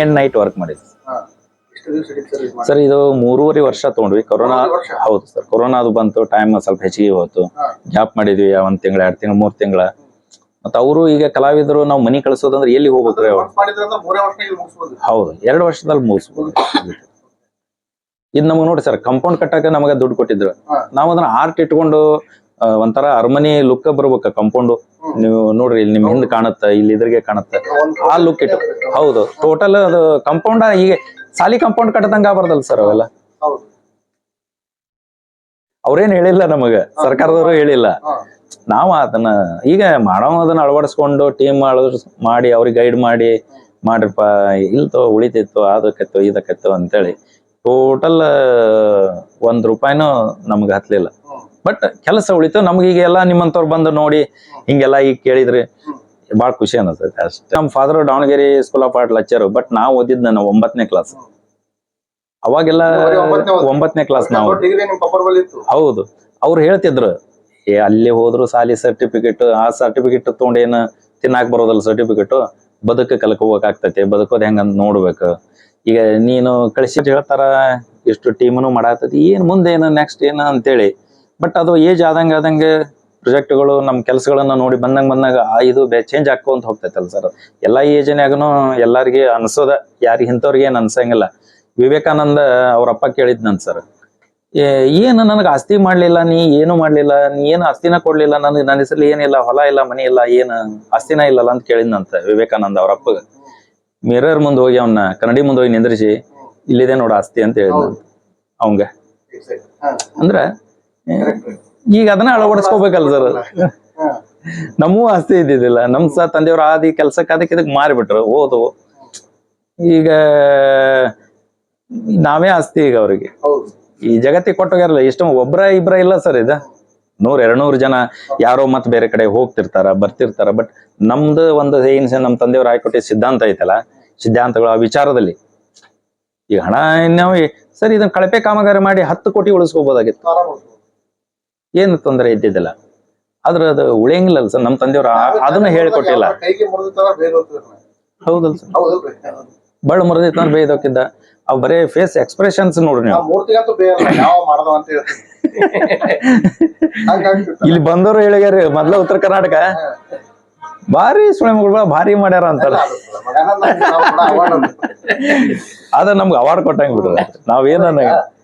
S1: ಅಂಡ್ ನೈಟ್ ವರ್ಕ್ ಮಾಡಿದ್ವಿ.
S2: ಸರ್ ಇದು
S1: ಮೂರುವರೆ ವರ್ಷ ತಗೊಂಡ್ವಿ. ಕೊರೋನಾ ಹೌದು ಸರ್ ಕೊರೋನಾ ಅದು ಬಂತು ಟೈಮ್ ಸ್ವಲ್ಪ ಹೆಚ್ಚಿಗೆ ಹೋಯ್ತು. ಗ್ಯಾಪ್ ಮಾಡಿದ್ವಿ ಒಂದ್ ತಿಂಗಳ ಎರಡ್ ತಿಂಗಳ ಮೂರ್ ತಿಂಗಳ. ಮತ್ತ ಅವರು ಈಗ ಕಲಾವಿದರು ನಾವು ಮನಿ ಕಳಿಸೋದಂದ್ರೆ ಎಲ್ಲಿ ಹೋಗ್ಬೇಕ್ರಿ ಅವ್ರು? ಹೌದು ಎರಡು ವರ್ಷದಲ್ಲಿ ಮುಗಿಸ್ಬೋದು. ಇದು ನಮಗೆ ನೋಡಿ ಸರ್ ಕಂಪೌಂಡ್ ಕಟ್ಟಕ್ಕೆ ನಮಗೆ ದುಡ್ಡು ಕೊಟ್ಟಿದ್ರು. ನಾವು ಅದನ್ನ ಆರ್ಟ್ ಇಟ್ಕೊಂಡು ಒಂಥರ ಅರಮನೆ ಲುಕ್ ಬರ್ಬೇಕ ಕಂಪೌಂಡ್ ನೀವು ನೋಡ್ರಿ ಇಲ್ಲಿ ನಿಮ್ ಹಿಂದ್. ಕಾಣುತ್ತೆ ಇಲ್ಲಿ ಇದ್ರಿಗೆ ಕಾಣುತ್ತೆ. ಆ ಲುಕ್ ಇಟ್ಟು. ಹೌದು. ಟೋಟಲ್ ಅದು ಕಂಪೌಂಡ್ ಹೀಗೆ ಸಾಲಿ ಕಂಪೌಂಡ್ ಕಟ್ಟದಂಗ ಬರ್ದಲ್ ಸರ್ ಅವೆಲ್ಲ? ಅವ್ರೇನ್ ಹೇಳಿಲ್ಲ ನಮಗ. ಸರ್ಕಾರದವರು ಹೇಳಿಲ್ಲ. ನಾವು ಅದನ್ನ ಈಗ ಮಾಡೋ ಅದನ್ನ ಅಳವಡಿಸ್ಕೊಂಡು ಟೀಮ್ ಮಾಡಿ ಅವ್ರಿಗೆ ಗೈಡ್ ಮಾಡಿ ಮಾಡ್ರಿಪ್ಪ ಇಲ್ತೋ ಉಳಿತಿತ್ತು ಅದಕ್ಕೆತ್ತು ಇದಕ್ಕೆತ್ತು ಅಂತೇಳಿ. ಟೋಟಲ್ ಒಂದ್ ರೂಪಾಯಿನೂ ನಮ್ಗೆ ಹತ್ಲಿಲ್ಲ. ಬಟ್ ಕೆಲಸ ಉಳಿತು ನಮ್ಗೆ ಈಗ ಎಲ್ಲ ನಿಮ್ಮಂತವ್ರು ಬಂದು ನೋಡಿ ಹಿಂಗೆಲ್ಲ ಈಗ ಕೇಳಿದ್ರಿ ಭಾಳ ಖುಷಿ ಅನಿಸ್ತೈತೆ ಅಷ್ಟೇ. ನಮ್ಮ father Davanagere school of art lecture but ನಾವು ಓದಿದ್ದು ನಾನು ಒಂಬತ್ತನೇ ಕ್ಲಾಸ್ ಅವಾಗೆಲ್ಲ
S2: ಒಂಬತ್ತನೇ
S1: ಕ್ಲಾಸ್ ನಾವು. ಹೌದು. ಅವ್ರು ಹೇಳ್ತಿದ್ರು ಏ ಅಲ್ಲಿ ಹೋದ್ರು ಸಾಲಿ ಸರ್ಟಿಫಿಕೇಟ್ ಆ ಸರ್ಟಿಫಿಕೇಟ್ ತಗೊಂಡು ಏನ ತಿನ್ನಾಕ್ ಬರೋದಲ್ಲ ಸರ್ಟಿಫಿಕೇಟ್ ಬದುಕ ಕಲ್ಕೋಬೇಕಾಗ್ತೈತಿ ಬದುಕೋದ್ ಹೆಂಗಂತ ನೋಡ್ಬೇಕು. ಈಗ ನೀನು ಕಳಿಸಿದ್ ಹೇಳ್ತಾರ ಇಷ್ಟು ಟೀಮನು ಮಾಡಾತೈತಿ ಏನ್ ಮುಂದೆ ಏನು ನೆಕ್ಸ್ಟ್ ಏನು ಅಂತೇಳಿ. ಬಟ್ ಅದು ಏಜ್ ಆದಂಗ ಆದಂಗೆ ಪ್ರೊಜೆಕ್ಟ್ಗಳು ನಮ್ಮ ಕೆಲಸಗಳನ್ನ ನೋಡಿ ಬಂದಂಗ ಬಂದಾಗ ಆ ಇದು ಚೇಂಜ್ ಆಕ್ಕೊಂತ ಹೋಗ್ತೈತಲ್ಲ ಸರ್ ಎಲ್ಲಾ ಏಜ್ನ್ಯಾಗನು ಎಲ್ಲಾರ್ಗಿ ಅನ್ಸೋದ ಯಾರಿಗೆ ಇಂಥವ್ರಿಗೆ ಏನ್ ಅನ್ಸಂಗಿಲ್ಲ. ವಿವೇಕಾನಂದ ಅವ್ರ ಅಪ್ಪ ಕೇಳಿದ್ನಂತ ಸರ್ ಏನು ನನಗೆ ಆಸ್ತಿ ಮಾಡಲಿಲ್ಲ ನೀ ಏನು ಮಾಡಲಿಲ್ಲ ನೀ ಏನು ಆಸ್ತಿನ ಕೊಡ್ಲಿಲ್ಲ ನನಗೆ ನನ್ನ ಹೆಸರಲ್ಲಿ ಏನಿಲ್ಲ ಹೊಲ ಇಲ್ಲ ಮನೆ ಇಲ್ಲ ಏನು ಆಸ್ತಿನ ಇಲ್ಲಲ್ಲ ಅಂತ ಕೇಳಿದ್ನಂತ ವಿವೇಕಾನಂದ ಅವ್ರ ಅಪ್ಪಗ. ಮಿರರ್ ಮುಂದೆ ಹೋಗಿ ಅವನ್ನ ಕನ್ನಡಿ ಮುಂದೆ ಹೋಗಿ ನಿಂದ್ರಿಸಿ ಇಲ್ಲಿದೆ ನೋಡ ಆಸ್ತಿ ಅಂತ ಹೇಳಿದ್ನಂತ ಅವಂಗ. ಅಂದ್ರೆ ಈಗ ಅದನ್ನ ಅಳವಡಿಸ್ಕೋಬೇಕಲ್ಲ ಸರ್
S2: ನಮೂ
S1: ನಮ್ಮೂ ಆಸ್ತಿ ಇದ್ದಿದ್ದಿಲ್ಲ. ನಮ್ ಸಹ ತಂದೆಯವ್ರ ಆದಿ ಕೆಲ್ಸಕ್ಕೆ ಅದಕ್ಕೆ ಇದಕ್ಕೆ ಮಾರಿಬಿಟ್ರು ಓದು. ಈಗ ನಾವೇ ಆಸ್ತಿ ಈಗ ಅವ್ರಿಗೆ. ಈ ಜಗತ್ತಿಗೆ ಕೊಟ್ಟೋಗ್ಯಾರಲ್ಲ ಇಷ್ಟು ಒಬ್ರ ಇಬ್ರ ಇಲ್ಲ ಸರ್ ಇದ. ನೂರ್ ಎರಡ್ನೂರು ಜನ ಯಾರೋ ಮತ್ ಬೇರೆ ಕಡೆ ಹೋಗ್ತಿರ್ತಾರ ಬರ್ತಿರ್ತಾರ ಬಟ್ ನಮ್ದು ಒಂದು ಏನ್ ನಮ್ ತಂದೆಯವ್ರು ಹಾಕೊಟ್ಟಿದ್ ಸಿದ್ಧಾಂತ ಐತಲ್ಲ ಸಿದ್ಧಾಂತಗಳು ಆ ವಿಚಾರದಲ್ಲಿ. ಈಗ ಹಣ ನಾವು ಸರ್ ಇದನ್ನ ಕಳಪೆ ಕಾಮಗಾರಿ ಮಾಡಿ ಹತ್ತು ಕೋಟಿ ಉಳಿಸ್ಕೋಬಹುದಾಗಿತ್ತು. ಏನು ತೊಂದರೆ ಇದ್ದಿದ್ದಿಲ್ಲ. ಆದ್ರೆ ಅದು ಉಳಿಯಂಗಿಲ್ಲ ಸರ್ ನಮ್ ತಂದೆಯವ್ರು ಅದನ್ನ ಹೇಳ್ಕೊಟ್ಟಿಲ್ಲ. ಹೌದಲ್ ಸರ್. ಬಳ್ಳ ಮರದಿತ್ತು ಬೇಯ್ದೋಕಿದ್ದ ಅವ್ ಬರೇ ಫೇಸ್ ಎಕ್ಸ್ಪ್ರೆಷನ್ಸ್ ನೋಡ್ರಿ ನೀವು. ಇಲ್ಲಿ ಬಂದವರು ಹೇಳಿಗ್ಯಾರ ಮೊದ್ಲ ಉತ್ತರ ಕರ್ನಾಟಕ. ಭಾರಿ ಸುಳೆ ಮಗಳು ಭಾರಿ ಮಾಡ್ಯಾರ ಅಂತಾರ. ಅದ ನಮ್ಗೆ ಅವಾರ್ಡ್ ಕೊಟ್ಟಂಗ್ ಬಿಡ್ರಿ ನಾವೇನ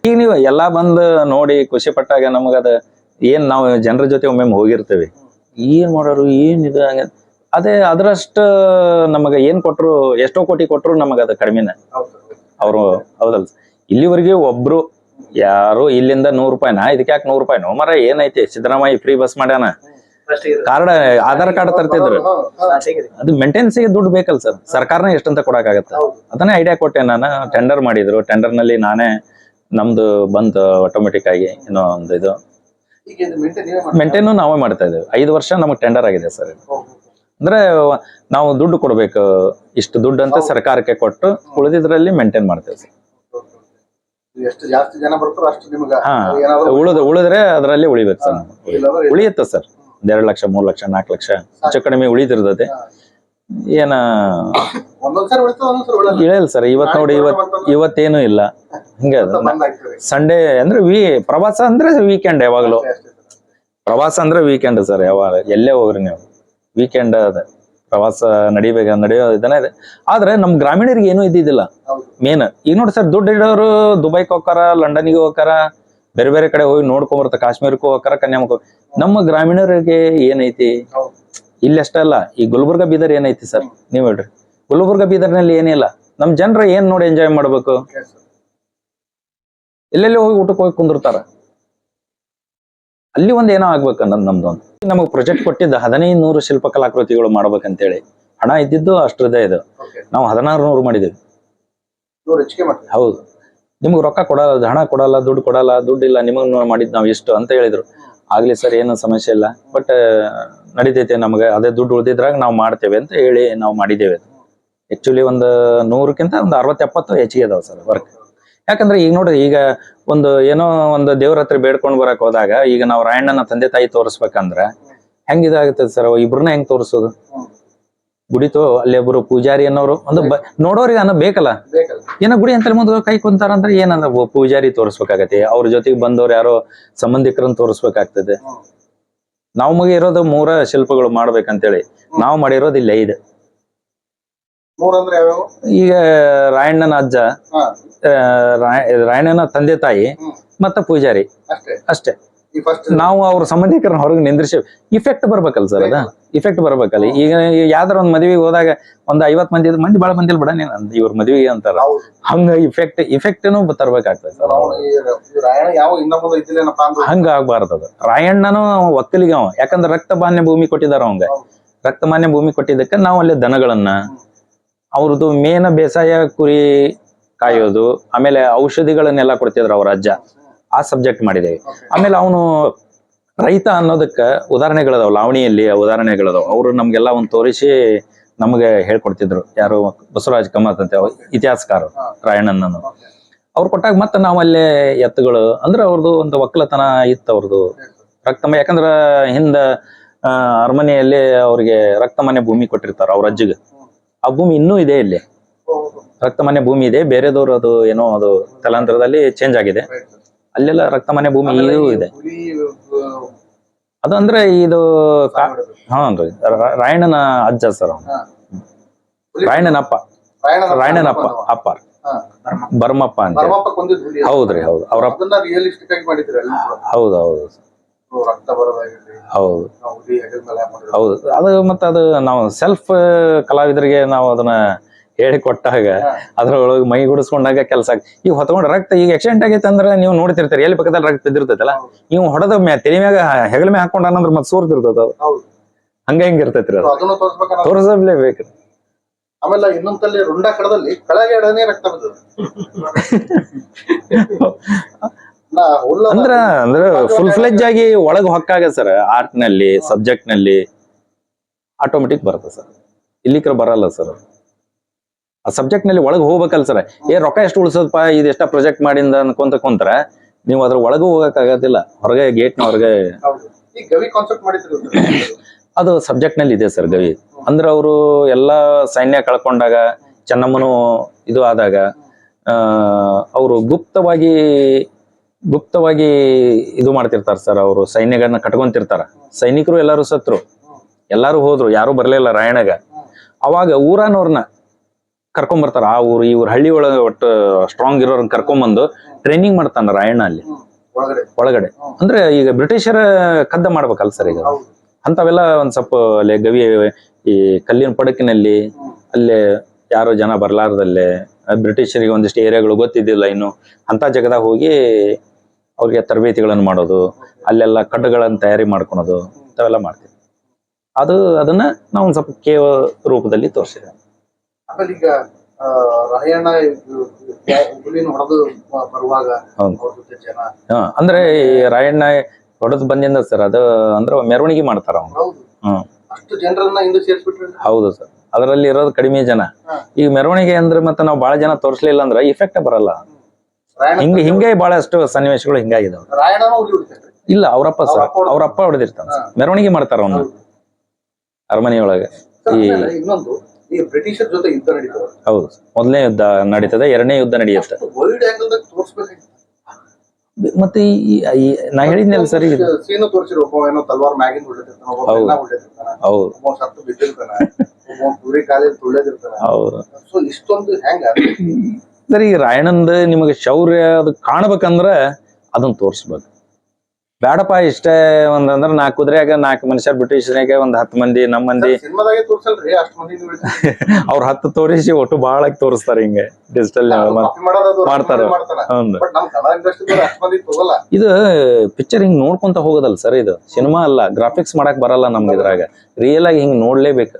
S1: ಈಗ ನೀವು ಎಲ್ಲಾ ಬಂದು ನೋಡಿ ಖುಷಿ ಪಟ್ಟಾಗ ನಮಗದ ಏನ್ ನಾವು ಜನರ ಜೊತೆ ಒಮ್ಮೆ ಹೋಗಿರ್ತೇವೆ. ಏನ್ ಮಾಡೋರು, ಏನ್ ಇದು ಅದೇ ಅದ್ರಷ್ಟ ನಮಗ ಏನ್ ಕೊಟ್ರು, ಎಷ್ಟೋ ಕೋಟಿ ಕೊಟ್ರು ನಮಗ ಅದು ಕಡಿಮೆನೆ. ಅವರು ಹೌದಲ್ಲ ಇಲ್ಲಿವರೆಗೆ ಒಬ್ರು ಯಾರು ಇಲ್ಲಿಂದ ನೂರ್ ರೂಪಾಯಿನ ಇದಕ್ಕೆ ಯಾಕೆ ನೂರ್ ರೂಪಾಯಿನೋ ಮರ ಏನೈತಿ? ಸಿದ್ದರಾಮಯ್ಯ ಫ್ರೀ ಬಸ್ ಮಾಡ್ಯಾನ. ಕಾರ್ಡ್, ಆಧಾರ್ ಕಾರ್ಡ್ ತರ್ತಿದ್ರು. ಅದು ಮೇಂಟೆನೆನ್ಸ್ ದುಡ್ಡು ಬೇಕಲ್ಲ ಸರ್. ಸರ್ಕಾರನ ಎಷ್ಟಂತ ಕೊಡಕ್ಕಾಗತ್ತ. ಅದನ್ನೇ ಐಡಿಯಾ ಕೊಟ್ಟೆ ನಾನು. ಟೆಂಡರ್ ಮಾಡಿದ್ರು. ಟೆಂಡರ್ನಲ್ಲಿ ನಾನೇ ನಮ್ದು ಬಂತು ಆಟೋಮೆಟಿಕ್ ಆಗಿ. ಏನೋ ಒಂದು ಇದು. ಮೇಂಟೈನು ನಾವೇ ಮಾಡ್ತಾ ಇದ್ದೇವೆ. ಐದು ವರ್ಷ ನಮಗೆ ಟೆಂಡರ್ ಆಗಿದೆ ಸರ್ ಅಂದ್ರೆ ನಾವು ದುಡ್ಡು ಕೊಡ್ಬೇಕು. ಇಷ್ಟು ದುಡ್ಡು ಅಂತ ಸರ್ಕಾರಕ್ಕೆ ಕೊಟ್ಟು ಉಳಿದಿದ್ರಲ್ಲಿ ಮೇಂಟೈನ್ ಮಾಡ್ತೇವೆ ಸರ್. ಉಳಿದ ಉಳಿದ್ರೆ ಅದರಲ್ಲಿ ಉಳಿಬೇಕು ಸರ್. ಉಳಿಯುತ್ತೆ ಸರ್. ಒಂದ್ ಎರಡು ಲಕ್ಷ ಮೂರ್ ಲಕ್ಷ ನಾಲ್ಕು ಲಕ್ಷ. ಹೆಚ್ಚು ಕಡಿಮೆ ಉಳಿದಿರ್ತದೆ ಏನ ಇಳಿಯಲ್ಲ ಸರ್ ಇವತ್ ನೋಡಿ ಇವತ್ ಇವತ್ತೇನು ಇಲ್ಲ. ಹಿಂಗೆ ಸಂಡೇ ಅಂದ್ರೆ ವೀ ಪ್ರವಾಸ ಅಂದ್ರೆ ವೀಕೆಂಡ್ ಯಾವಾಗಲೂ. ಪ್ರವಾಸ ಅಂದ್ರೆ ವೀಕೆಂಡ್ ಸರ್ ಯಾವಾಗ ಎಲ್ಲೇ ಹೋಗ್ರಿ ನೀವು. ವೀಕೆಂಡ್ ಅದ. ಪ್ರವಾಸ ನಡಿಬೇಕ ನಡೆಯೋ ಇದನ್ನ ಇದೆ. ಆದ್ರೆ ನಮ್ ಗ್ರಾಮೀಣರಿಗೆ ಏನೂ ಇದ್ದಿದ್ದಿಲ್ಲ. ಮೇನ್ ಈಗ ನೋಡಿ ಸರ್ ದುಡ್ಡು ಇಡೋರು ದುಬೈಗೆ ಹೋಗಾರ ಲಂಡನ್ಗೆ ಹೋಗಾರ ಬೇರೆ ಬೇರೆ ಕಡೆ ಹೋಗಿ ನೋಡ್ಕೊಂಬರ್ತಾರೆ ಕಾಶ್ಮೀರಕ್ಕೂ ಹೋಗಾರ ಕನ್ಯಾಕುಮಾರಿ ನಮ್ಮ ಗ್ರಾಮೀಣರಿಗೆ ಏನೈತಿ? ಇಲ್ಲಿ ಅಷ್ಟೇ ಅಲ್ಲ ಈ ಗುಲ್ಬರ್ಗ ಬೀದರ್ ಏನೈತಿ ಸರ್? ನೀವ್ ಹೇಳ್ರಿ. ಗುಲ್ಬರ್ಗ ಬೀದರ್ನಲ್ಲಿ ಏನಿಲ್ಲ ನಮ್ ಜನರ ಏನ್ ನೋಡಿ ಎಂಜಾಯ್ ಮಾಡ್ಬೇಕು? ಎಲ್ಲೆಲ್ಲಿ ಹೋಗಿ ಊಟಕ್ಕೆ ಹೋಗಿ ಕುಂದಿರ್ತಾರ. ಅಲ್ಲಿ ಒಂದ್ ಏನೋ ಆಗ್ಬೇಕು ಅನ್ನೋದು ನಮ್ದು ಒಂದು. ನಮಗೆ ಪ್ರಾಜೆಕ್ಟ್ ಕೊಟ್ಟಿದ್ದ ಹದಿನೈದು ನೂರು ಶಿಲ್ಪಕಲಾಕೃತಿಗಳು ಮಾಡ್ಬೇಕಂತೇಳಿ. ಹಣ ಇದ್ದಿದ್ದು ಅಷ್ಟ್ರದೇ ಇದು. ನಾವು ಹದಿನಾರು ನೂರು ಮಾಡಿದೀವಿ ಹೌದು. ನಿಮ್ಗೆ ರೊಕ್ಕ ಕೊಡಲ್ಲ ಹಣ ಕೊಡಲ್ಲ ದುಡ್ಡು ಕೊಡಲ್ಲ ದುಡ್ಡು ಇಲ್ಲ ನಿಮಗೆ ಮಾಡಿದ್ ನಾವು ಇಷ್ಟು ಅಂತ ಹೇಳಿದ್ರು. ಆಗ್ಲಿ ಸರ್ ಏನು ಸಮಸ್ಯೆ ಇಲ್ಲ. ಬಟ್ ನಡೀತೈತೆ ನಮಗೆ. ಅದೇ ದುಡ್ಡು ಉಳಿದಿದ್ರಾಗ ನಾವು ಮಾಡ್ತೇವೆ ಅಂತ ಹೇಳಿ ನಾವು ಮಾಡಿದ್ದೇವೆ ಆಕ್ಚುಲಿ ಒಂದು ನೂರಕ್ಕಿಂತ ಒಂದು ಅರವತ್ತು ಎಪ್ಪತ್ತು ಹೆಚ್ಚಿಗೆ ಅದಾವೆ ಸರ್ ವರ್ಕ್ ಯಾಕಂದ್ರೆ ಈಗ ನೋಡ್ರಿ, ಈಗ ಒಂದು ಏನೋ ಒಂದು ದೇವ್ರ ಹತ್ರ ಬೇಡ್ಕೊಂಡು ಬರಕ್ ಹೋದಾಗ ಈಗ ನಾವು ರಾಯಣ್ಣನ ತಂದೆ ತಾಯಿ ತೋರಿಸ್ಬೇಕಂದ್ರ ಹೆಂಗ್ ಇದಾಗುತ್ತೆ ಸರ್ ಇಬ್ರನ್ನ ಹೆಂಗ್ ತೋರಿಸೋದು. ಗುಡಿತು ಅಲ್ಲಿ ಒಬ್ರು ಪೂಜಾರಿ ಅನ್ನೋರು, ಒಂದು ನೋಡೋರಿಗೆ ಅನ್ನೋ ಬೇಕಲ್ಲ ಏನೋ ಗುಡಿ ಅಂತ ಮುಂದೆ ಕೈ ಕುಂತಾರ ಅಂದ್ರೆ ಏನಂದ್ರೆ ಪೂಜಾರಿ ತೋರಿಸ್ಬೇಕಾಗತ್ತೆ, ಅವ್ರ ಜೊತೆಗೆ ಬಂದವ್ರು ಯಾರೋ ಸಂಬಂಧಿಕರನ್ನ ತೋರಿಸ್ಬೇಕಾಗ್ತದೆ. ನಾವು ಮುಗಿ ಇರೋದು ಮೂರ ಶಿಲ್ಪಗಳು ಮಾಡ್ಬೇಕಂತೇಳಿ, ನಾವು ಮಾಡಿರೋದು ಇಲ್ಲಿ ಐದು
S2: ಮೂರಂದ್ರೆ ಯಾವ್ಯಾವ?
S1: ಈಗ ರಾಯಣ್ಣನ ಅಜ್ಜ
S2: ಹಾ.
S1: ಆ, ರಾಯ- ರಾಯಣ್ಣನ ತಂದೆ ತಾಯಿ
S2: ಮತ್ತ
S1: ಮತ್ತೆ ಪೂಜಾರಿ.
S2: ಅಷ್ಟೇ?
S1: ಅಷ್ಟೇ.
S2: ಈ ಫಸ್ಟ್
S1: ನಾವು ಅವ್ರ ಸಂಬಂಧಿಕರನ್ನ ಹೊರಗೆ ನಿಂದ್ರಿಸಿ ಇಫೆಕ್ಟ್ ಬರ್ಬೇಕಲ್ಲ ಸರ್ ಅದ? ಇಫೆಕ್ಟ್ ಬರ್ಬೇಕಲ್ಲ. ಈಗ ಯಾವ್ದಾರ ಒಂದ್ ಮದ್ವಿಗೆ ಹೋದಾಗ ಒಂದ್ ಐವತ್ ಮಂದಿ ಮಂದಿ ಬಾಳ ಮಂದಿ ಬಿಡ ನೀನ್ ಇವ್ರ ಮದ್ವಿಗೆ ಅಂತಾರ.
S2: ಹೌದು.
S1: ಹಂಗ ಇಫೆಕ್ಟ್ ಇಫೆಕ್ಟ್ನು ತರ್ಬೇಕಾಗ್ತದೆ ಸರ್
S2: ಅವ್ನು ಈ ಈ ರಾಯಣ ಯಾವ ಇನ್ನ ಮುಂದೆ ಇದ್ದಿಲ್ಲೇನಪ್ಪ ಅಂದ್ರೆ
S1: ಹಂಗ ಆಗ್ಬಾರ್ದು ಅದು. ರಾಯಣ್ಣನು ಒಕ್ಕಲಿಗೆ ಅವ. ಯಾಕಂದ್ರೆ ರಕ್ತಮಾನ್ಯ ಭೂಮಿ ಕೊಟ್ಟಿದಾರ ಅವಂಗ.
S2: ಹೌದು.
S1: ರಕ್ತಮಾನ್ಯ ಭೂಮಿ ಕೊಟ್ಟಿದ್ದಕ್ಕೆ ನಾವು ಅಲ್ಲಿ ದನಗಳನ್ನ ಅವ್ರದ್ದು ಮೇನ ಬೇಸಾಯ ಕುರಿ ಕಾಯೋದು, ಆಮೇಲೆ ಔಷಧಿಗಳನ್ನೆಲ್ಲ ಕೊಡ್ತಿದ್ರು ಅವ್ರ ಅಜ್ಜ. ಆ ಸಬ್ಜೆಕ್ಟ್ ಮಾಡಿದ್ದೇವೆ. ಆಮೇಲೆ ಅವನು ರೈತ ಅನ್ನೋದಕ್ಕ ಉದಾಹರಣೆಗಳದಾವ ಲಾವಣಿಯಲ್ಲಿ ಉದಾಹರಣೆಗಳದಾವ. ಅವರು ನಮ್ಗೆಲ್ಲ ಒಂದು ತೋರಿಸಿ ನಮಗೆ ಹೇಳ್ಕೊಡ್ತಿದ್ರು. ಯಾರು ಬಸವರಾಜ್ ಕಮತ್ ಅಂತ ಇತಿಹಾಸಕಾರ
S2: ರಾಯಣ್ಣನ
S1: ಅವ್ರು ಕೊಟ್ಟಾಗ ಮತ್ತೆ ನಾವಲ್ಲೇ ಎತ್ತುಗಳು, ಅಂದ್ರೆ ಅವ್ರದ್ದು ಒಂದು ಒಕ್ಕಲತನ ಇತ್ತು ಅವ್ರದ್ದು ರಕ್ತಮ, ಯಾಕಂದ್ರ ಹಿಂದ ಅರಮನೆಯಲ್ಲಿ ಅವ್ರಿಗೆ ರಕ್ತಮನೆ ಭೂಮಿ ಕೊಟ್ಟಿರ್ತಾರ ಅವ್ರ ಅಜ್ಜಿಗೆ. ಆ ಭೂಮಿ ಇನ್ನೂ ಇದೆ ಇಲ್ಲಿ.
S2: ರಕ್ತಮಾನ್ಯ
S1: ರಕ್ತಮನೆ ಭೂಮಿ ಇದೆ. ಬೇರೆದವರು ಅದು ಏನೋ ಅದು ತಲಾಂತರದಲ್ಲಿ ಚೇಂಜ್ ಆಗಿದೆ.
S2: ಅಲ್ಲೆಲ್ಲ
S1: ಅಲ್ಲೆಲ್ಲ ರಕ್ತಮನೆ ಭೂಮಿ ಇದು. ಇದೆ ಅದು. ಅಂದ್ರೆ ಇದು. ಹಾನ್ರಿ ರಾಯಣ್ಣನ ಅಜ್ಜ ಸರ್ ರಾಯಣ್ಣನ ಅಪ್ಪ ರಾಯಣ್ಣನ ಅಪ್ಪ. ಅಪ್ಪ ಬರ್ಮಪ್ಪ ಅಂತ ಹೌದ್ರಿ ಹೌದು. ಅವ್ರ. ಹೌದು ಹೌದು.
S2: ರಕ್ತ ಬರೋದಾಗಿರ್ಲಿ
S1: ಹೌದು. ಅದು ಮತ್ತೆ ಅದು ನಾವು ಸೆಲ್ಫ್ ಕಲಾವಿದರಿಗೆ ನಾವು ಅದನ್ನ ಹೇಳಿಕೊಟ್ಟಾಗ
S2: ಕೊಟ್ಟಾಗ
S1: ಅದ್ರೊಳಗೆ ಮೈ ಗುಡಿಸ್ಕೊಂಡಾಗ ಕೆಲಸ ಈಗ ಹೊತ್ಕೊಂಡ್ ರಕ್ತ ಈಗ ಆಕ್ಸಿಡೆಂಟ್ ಆಗೈತೆ ಅಂದ್ರೆ ನೀವು ನೋಡ್ತಿರ್ತೀರಿ ಎಲ್ಲಿ ಪಕ್ಕದಲ್ಲಿ ರಕ್ತ ಬಿದ್ದಿರ್ತೈತಲ್ಲ ನೀವು ಹೊಡೆದ ಮ್ಯಾ ತಲೆ ಮ್ಯಾಗ ಹೆಗಲ ಮ್ಯಾಗ ಅನ್ನೋದ್ರ ಮತ್ತೆ ಸೋರ್ತಿರ್ತದ ಅದು. ಹಂಗ ಹಿಂಗ ಇರ್ತೈತ್ರಿ ಅದು. ತೋರಿಸಲೇಬೇಕು.
S2: ಆಮೇಲೆ ಇನ್ನೊಂದಲ್ಲಿ ರುಂಡ ಕಡದಲ್ಲಿ ಕೆಳಗೆ ಎಡನೆ ರಕ್ತ (laughs)
S1: ಅಂದ್ರ ಅಂದ್ರೆ ಫುಲ್ ಫ್ಲೆಜ್ ಆಗಿ ಒಳಗ್ ಹೊಕ್ಕಾಗ ಸರ್ ಆರ್ಟ್ನಲ್ಲಿ ಸಬ್ಜೆಕ್ಟ್ನಲ್ಲಿ ಆಟೋಮೆಟಿಕ್ ಬರುತ್ತೆ ಸರ್ ಇಲ್ಲಿಕ್ರ ಬರಲ್ಲ ಸರ್ ಆ ಸಬ್ಜೆಕ್ಟ್ನಲ್ಲಿ ಒಳಗ್ ಹೋಗ್ಬೇಕಲ್ಲ ಸರ್ ಏ ರೊಕ್ಕ ಎಷ್ಟು ಉಳಿಸೋದಪ್ಪ ಇದು ಎಷ್ಟ ಪ್ರೊಜೆಕ್ಟ್ ಮಾಡಿಂದ ಅನ್ಕೊಂತ ಕುಂತ್ರ ನೀವು ಅದ್ರ ಒಳಗೂ ಹೋಗಕ್ ಆಗೋದಿಲ್ಲ. ಹೊರಗೆ ಗೇಟ್ನ ಹೊರಗೆ ಅದು ಸಬ್ಜೆಕ್ಟ್ನಲ್ಲಿ ಇದೆ ಸರ್ ಗವಿ. ಅಂದ್ರೆ ಅವರು ಎಲ್ಲಾ ಸೈನ್ಯ ಕಳ್ಕೊಂಡಾಗ ಚೆನ್ನಮ್ಮನು ಇದು ಆದಾಗ ಅವರು ಗುಪ್ತವಾಗಿ ಗುಪ್ತವಾಗಿ ಇದು ಮಾಡ್ತಿರ್ತಾರ ಸರ್ ಅವರು ಸೈನ್ಯಗಳನ್ನ ಕಟ್ಕೊಂತಿರ್ತಾರ. ಸೈನಿಕರು ಎಲ್ಲಾರು ಸತ್ರು. ಎಲ್ಲಾರು ಹೋದ್ರು ಯಾರು ಬರ್ಲಿಲ್ಲ ರಾಯಣಗ ಅವಾಗ ಊರಾನವ್ರನ್ನ ಕರ್ಕೊಂಡ್ ಬರ್ತಾರ ಆ ಊರು ಈ ಊರು ಹಳ್ಳಿ ಒಳಗೆ ಒಟ್ಟು ಸ್ಟ್ರಾಂಗ್ ಇರೋರನ್ನ ಕರ್ಕೊಂಬಂದು ಟ್ರೈನಿಂಗ್ ಮಾಡ್ತಾನ ರಾಯಣ್ಣ ಅಲ್ಲಿ.
S2: ಒಳಗಡೆ.
S1: ಅಂದ್ರೆ ಈಗ ಬ್ರಿಟಿಷರ ಕದ್ದ ಮಾಡ್ಬೇಕಲ್ಲ ಸರ್ ಈಗ. ಅಂತವೆಲ್ಲ ಒಂದ್ ಸ್ವಲ್ಪ ಅಲ್ಲಿ ಗವಿ ಈ ಕಲ್ಲಿನ ಪಡಕಿನಲ್ಲಿ ಅಲ್ಲೇ ಯಾರು ಜನ ಬರ್ಲಾರ್ದಲ್ಲೇ ಬ್ರಿಟಿಷರಿಗೆ ಒಂದಿಷ್ಟು ಏರಿಯಾಗಳು ಗೊತ್ತಿದ್ದಿಲ್ಲ ಇನ್ನು. ಅಂತ ಜಗದಾಗ ಹೋಗಿ ಅವ್ರಿಗೆ ತರಬೇತಿಗಳನ್ನು ಮಾಡೋದು ಅಲ್ಲೆಲ್ಲ ಕಡ್ಡುಗಳನ್ನು ತಯಾರಿ ಮಾಡ್ಕೊಳೋದು ಇಂಥವೆಲ್ಲ ಮಾಡ್ತೀವಿ. ಅದು ಅದನ್ನ ನಾವು ಒಂದ್ ಸ್ವಲ್ಪ ಕೇವ ರೂಪದಲ್ಲಿ ತೋರಿಸಿದೆ
S2: ಈಗ ಬರುವಾಗ ಜನ.
S1: ಅಂದ್ರೆ ಈ ರಾಯಣ್ಣ ಹೊಡೆದು ಬಂದಿಂದ ಸರ್ ಅದು ಅಂದ್ರೆ ಮೆರವಣಿಗೆ ಮಾಡ್ತಾರ ಅವ್ನು.
S2: ಹೌದು.
S1: ಹ್ಮ್.
S2: ಅಷ್ಟು ಜನರನ್ನ ಹಿಂದೆ ಸೇರಿಸ್ಬಿಟ್ರಿ
S1: ಹೌದು ಸರ್. ಅದರಲ್ಲಿ ಇರೋದು ಕಡಿಮೆ ಜನ.
S2: ಈ
S1: ಈಗ ಮೆರವಣಿಗೆ ಅಂದ್ರೆ ಮತ್ತೆ ನಾವು ಬಹಳ ಜನ ತೋರಿಸ್ಲಿಲ್ಲ ಅಂದ್ರೆ ಇಫೆಕ್ಟ್ ಬರಲ್ಲ. ಹಿಂಗ ಹಿಂಗೆ ಬಹಳಷ್ಟು ಸನ್ನಿವೇಶಗಳು ಹಿಂಗಾಗಿದಾವ. ಇಲ್ಲ ಅವರಪ್ಪ ಸರ್.
S2: ಅವರಪ್ಪ ಹೊಡ್ದ್-
S1: ಅವ್ರಪ್ಪ ಹೊಡೆದಿರ್ತಾನ ಮೆರವಣಿಗೆ ಮಾಡ್ತಾರ ಅವನು.
S2: ಅರಮನೆ
S1: ಈ-
S2: ಇನ್ನೊಂದು ಈ ಬ್ರಿಟಿಷರ್ ಜೊತೆ ಯುದ್ಧ ನಡೀತದೆ.
S1: ಹೌದು ಮೊದಲನೇ ಯುದ್ಧ ನಡೀತದೆ ಎರಡನೇ ಯುದ್ಧ ನಡೆಯುತ್ತೆ. ಮತ್ತೆ ಈ- ನಾ ಹೇಳಿದ್ನಲ್ಲ ಸರ್ ಈಗ
S2: ಸೀನು ತೋರಿಸಿರೋ ಒಬ್ಬ ಏನೋ ತಲ್ವಾರ್ ಮ್ಯಾಗಿಂದ ಹೊಡೆದಿರ್ತಾನ ಒಬ್ಬ
S1: ಹೌದು.
S2: ಬೆನ್ನ ಹೊಡೆದಿರ್ತಾನ
S1: ಹೌದು.
S2: ಒಬ್ಬ ಸತ್ತು ಬಿದ್ದಿರ್ತಾನ ಒಬ್ಬ ಪೂರಿ ಕಾಲಿಗೆ ತುಳಿದಿರ್ತಾನ.
S1: ಹೌದು.
S2: ಸೊ ಇಷ್ಟೊಂದು ಹೆಂಗ?
S1: ಸರ್ ಈ ರಾಯಣ್ಣಂದ ನಿಮಗೆ ಶೌರ್ಯ ಅದು ಕಾಣ್ಬೇಕಂದ್ರ ಅದನ್ನ ತೋರಿಸ್ಬೇಕು. ಬೇಡಪ್ಪ ಇಷ್ಟೇ ಒಂದಂದ್ರ ಅಂದ್ರ ನಾಲ್ಕು ಕುದುರೆಯಾಗ ನಾಲ್ಕು ಮನುಷ್ಯ ಬ್ರಿಟಿಷರ್ನಾಗ ಒಂದ್ ಹತ್ತು ಮಂದಿ ನಮ್ಮ ಮಂದಿ. (laughs) ಅವ್ರ ಹತ್ತು ತೋರಿಸಿ ಒಟ್ಟು ಬಹಳ ತೋರಿಸ್ತಾರ ಹಿಂಗೆ ಡಿಜಿಟಲ್ ಮಾಡ್ತಾರ. ಇದು ಪಿಕ್ಚರ್ ಹಿಂಗ್ ನೋಡ್ಕೊಂತ ಹೋಗೋದಲ್ಲ ಸರ್ ಇದು. ಸಿನಿಮಾ ಅಲ್ಲ ಗ್ರಾಫಿಕ್ಸ್ ಮಾಡಕ್ ಬರಲ್ಲ ನಮ್ಗೆ ಇದ್ರಾಗ. ರಿಯಲ್ ಆಗಿ ಹಿಂಗ್ ನೋಡ್ಲೇಬೇಕು.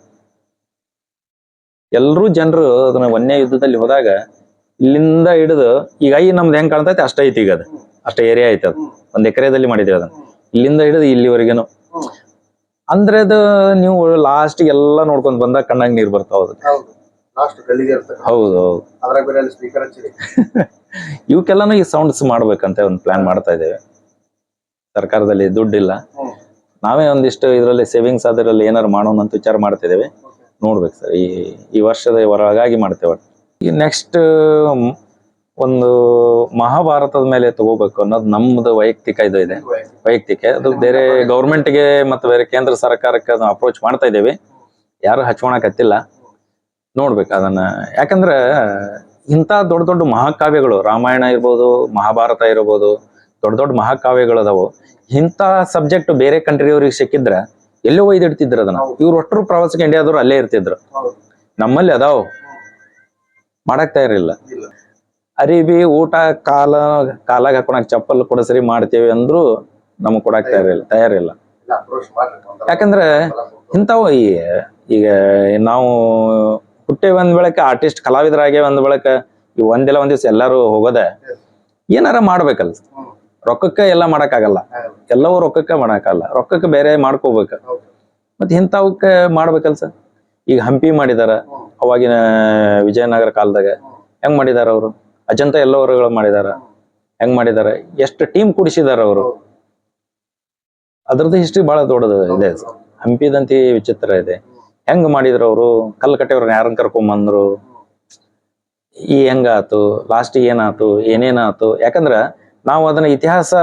S1: ಎಲ್ರೂ ಜನರು ಅದನ್ನ ಒಂದೇ ಯುದ್ಧದಲ್ಲಿ ಹೋದಾಗ ಇಲ್ಲಿಂದ ಹಿಡಿದು ಈಗ ಐ ನಮ್ದು ಹೆಂಗ್ ಕಾಣ್ತೈತೆ ಅಷ್ಟ ಐತಿ ಈಗ ಅದು. ಅಷ್ಟ ಏರಿಯಾ ಐತೆ ಅದು. ಒಂದ್ ಎಕರೆದಲ್ಲಿ ಮಾಡಿದೇವೆ ಅದನ್ನ. ಇಲ್ಲಿಂದ ಹಿಡಿದು ಇಲ್ಲಿವರೆಗೇನು. ಅಂದ್ರೆ ಅದು ನೀವು ಲಾಸ್ಟ್ ಎಲ್ಲ ನೋಡ್ಕೊಂಡ್ ಬಂದಾಗ ಕಣ್ಣಾಗ ನೀರ್ ಬರ್ತಾವ
S2: ಹೌದು.
S1: ಹೌದು (laughs) ಇವಕ್ಕೆಲ್ಲಾನು ಈ ಸೌಂಡ್ಸ್ ಮಾಡ್ಬೇಕಂತ ಒಂದು ಪ್ಲಾನ್ ಮಾಡ್ತಾ ಇದ್ದೇವೆ. ಸರ್ಕಾರದಲ್ಲಿ ದುಡ್ಡಿಲ್ಲ ನಾವೇ ಒಂದಿಷ್ಟು ಇದರಲ್ಲಿ ಸೇವಿಂಗ್ಸ್ ಅದರಲ್ಲಿ ಏನಾರು ಮಾಡೋಣ ಅಂತ ವಿಚಾರ ಮಾಡ್ತಿದ್ದೇವೆ ನೋಡ್ಬೇಕು ಸರ್. ಈ ಈ ವರ್ಷದ ಹೊರಗಾಗಿ ಮಾಡ್ತೇವೆ. ಈಗ ನೆಕ್ಸ್ಟ್ ಒಂದು ಮಹಾಭಾರತದ ಮೇಲೆ ತಗೋಬೇಕು ಅನ್ನೋದು ನಮ್ದು ವೈಯಕ್ತಿಕ ಇದು ಇದೆ. ವೈಯಕ್ತಿಕ. ಅದು ಬೇರೆ ಗೌರ್ಮೆಂಟ್ಗೆ ಮತ್ತು ಬೇರೆ ಕೇಂದ್ರ ಸರ್ಕಾರಕ್ಕೆ ಅದನ್ನ ಅಪ್ರೋಚ್ ಮಾಡ್ತಾ ಇದ್ದೇವೆ. ಯಾರು ಹಚ್ಕೊಳಕತ್ತಿಲ್ಲ. ನೋಡ್ಬೇಕು ಅದನ್ನ. ಯಾಕಂದ್ರೆ, ಇಂಥ ದೊಡ್ಡ ದೊಡ್ಡ ಮಹಾಕಾವ್ಯಗಳು, ರಾಮಾಯಣ ಇರ್ಬೋದು, ಮಹಾಭಾರತ ಇರ್ಬೋದು, ದೊಡ್ಡ ದೊಡ್ಡ ಮಹಾಕಾವ್ಯಗಳು ಅದಾವು. ಇಂಥ ಸಬ್ಜೆಕ್ಟ್ ಬೇರೆ ಕಂಟ್ರಿಯವ್ರಿಗೆ ಸಿಕ್ಕಿದ್ರೆ, ಎಲ್ಲೋ ಒಯ್ದಿಡ್ತಿದ್ರು ಅದನ್ನ. ಇವ್ರು ಒಟ್ಟರು ಪ್ರವಾಸಕ್ಕೆ ಇಂಡಿಯಾದವ್ರು ಅಲ್ಲೇ ಇರ್ತಿದ್ರು. ನಮ್ಮಲ್ಲಿ ಅದಾವು. ಮಾಡಕ್ ತಯಾರಿಲ್ಲ. ಅರಿಬಿ ಊಟ ಕಾಲ ಕಾಲಾಗ ಹಾಕೊಳಕ್ ಚಪ್ಪಲ್ ಕೊಡಸರಿ ಮಾಡ್ತೇವೆ ಅಂದ್ರು ನಮಗ್ ಕೊಡಕ್ ತಯಾರಿಲ್ಲ ತಯಾರಿಲ್ಲ. ಯಾಕಂದ್ರೆ ಇಂಥವು ಈ ಈಗ ನಾವು ಹುಟ್ಟೇವಿ ಒಂದ್ ಬೆಳಕ ಆರ್ಟಿಸ್ಟ್ ಕಲಾವಿದರಾಗೆ ಒಂದ್ ಬೆಳಕ ಈ ಒಂದಿಲ್ಲ ಒಂದ್ ದಿವ್ಸ ಎಲ್ಲಾರು ಹೋಗೋದೆ ಏನಾರ ಮಾಡ್ಬೇಕಲ್ಲ. ರೊಕ್ಕಕ್ಕ ಎಲ್ಲ ಮಾಡಕ್ಕಾಗಲ್ಲ. ಎಲ್ಲವೂ ರೊಕ್ಕಕ್ಕೆ ಮಾಡಕ್ಕಾಗಲ್ಲ. ರೊಕ್ಕಕ್ಕೆ ಬೇರೆ ಮಾಡ್ಕೋಬೇಕು. ಮತ್ತೆ ಇಂಥವಕ್ಕೆ ಮಾಡ್ಬೇಕಲ್ಲ ಸರ್? ಈಗ ಹಂಪಿ ಮಾಡಿದಾರ, ಅವಾಗಿನ ವಿಜಯನಗರ ಕಾಲದಾಗ. ಹೆಂಗ್ ಮಾಡಿದಾರ ಅವರು? ಅಜಂತ ಎಲ್ಲವರುಗಳು ಮಾಡಿದಾರ. ಹೆಂಗ್ ಮಾಡಿದಾರ? ಎಷ್ಟು ಟೀಮ್ ಕುಡಿಸಿದಾರ ಅವರು. ಅದ್ರದ್ದು ಹಿಸ್ಟ್ರಿ ಬಹಳ ದೊಡ್ಡದ ಇದೆ. ಹಂಪಿದಂತಿ ವಿಚಿತ್ರ ಇದೆ. ಹೆಂಗ್ ಮಾಡಿದ್ರು ಅವರು? ಕಲ್ಲು ಕಟ್ಟೆಯವ್ರನ್ನ ಯಾರನ್ನ ಕರ್ಕೊಂಬಂದ್ರು? ಈ ಹೆಂಗಾತು? ಲಾಸ್ಟ್ ಏನಾತು? ಏನೇನಾತು? ಯಾಕಂದ್ರ ನಾವು ಅದನ್ನ ಇತಿಹಾಸ